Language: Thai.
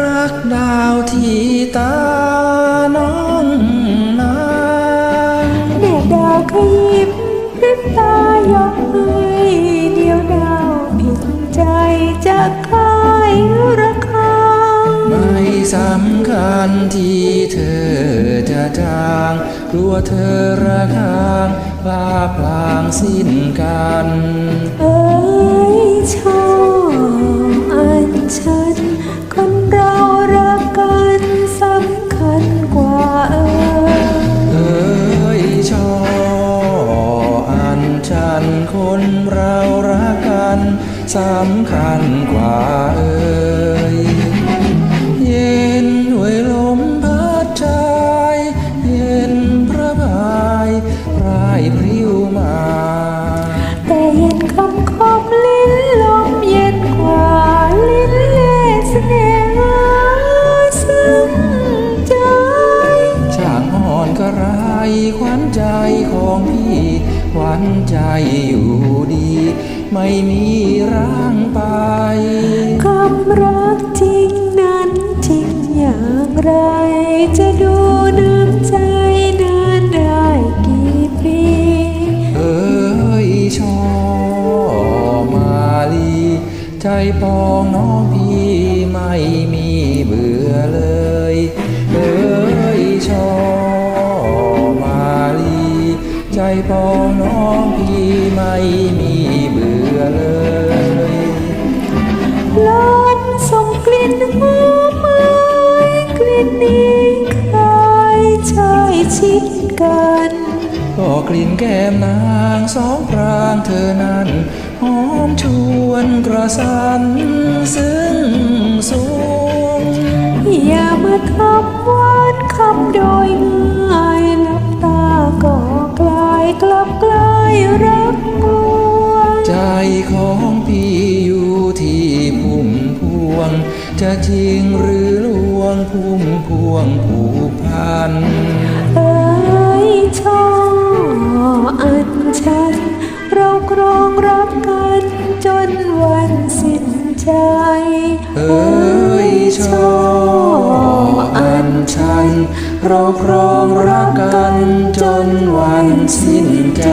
รักดาวที่ตาน้องนางแม่ดาวขยิบพริบตายกให้เดียวดาวผิดใจจะคลายระคางไม่สำคัญที่เธอจะจางกลัวเธอระคางลาพลางสิ้นกัน คนเรารักกันสำคัญกว่าเอ้ยเย็นด้วยลมพัดชายเย็นพระบายพรายพริ้วมา แต่เย็นคำคมลิ้นลมเย็นกว่าลิ้นเล่เสน่หาซึ้งใจช่างอ่อนก็ไรขวัญใจของพี่ ขวัญใจอยู่ดี ไม่มีร่างไปความรักจริงนั้นจริงอย่างไร จะดูน้ำใจนานได้กี่ปี เอ้ยชอมาลี ใจปองน้องพี่ไม่มีเบื่อเลย เอ้ยชอ ปองน้องพี่ไม่มีเบื่อเลยลมส่งกลิ่นหอมไม้กลิ่นนี้เคยใช่ชิดกันก็กลิ่นแก้มนางสองพรางเธอนั้นหอมชวนกระสันซึ้งสูงอย่ามาทำ รักมวลใจของพี่อยู่ที่พุ่มพวง จะจริงหรือลวงพุ่มพวงผูกพันเอ้ยช่ออันฉัน เราครองรักกันจนวันสิ้นใจเอ้ยชออันชัน เราครองรักกันจนวันสิ้นใจ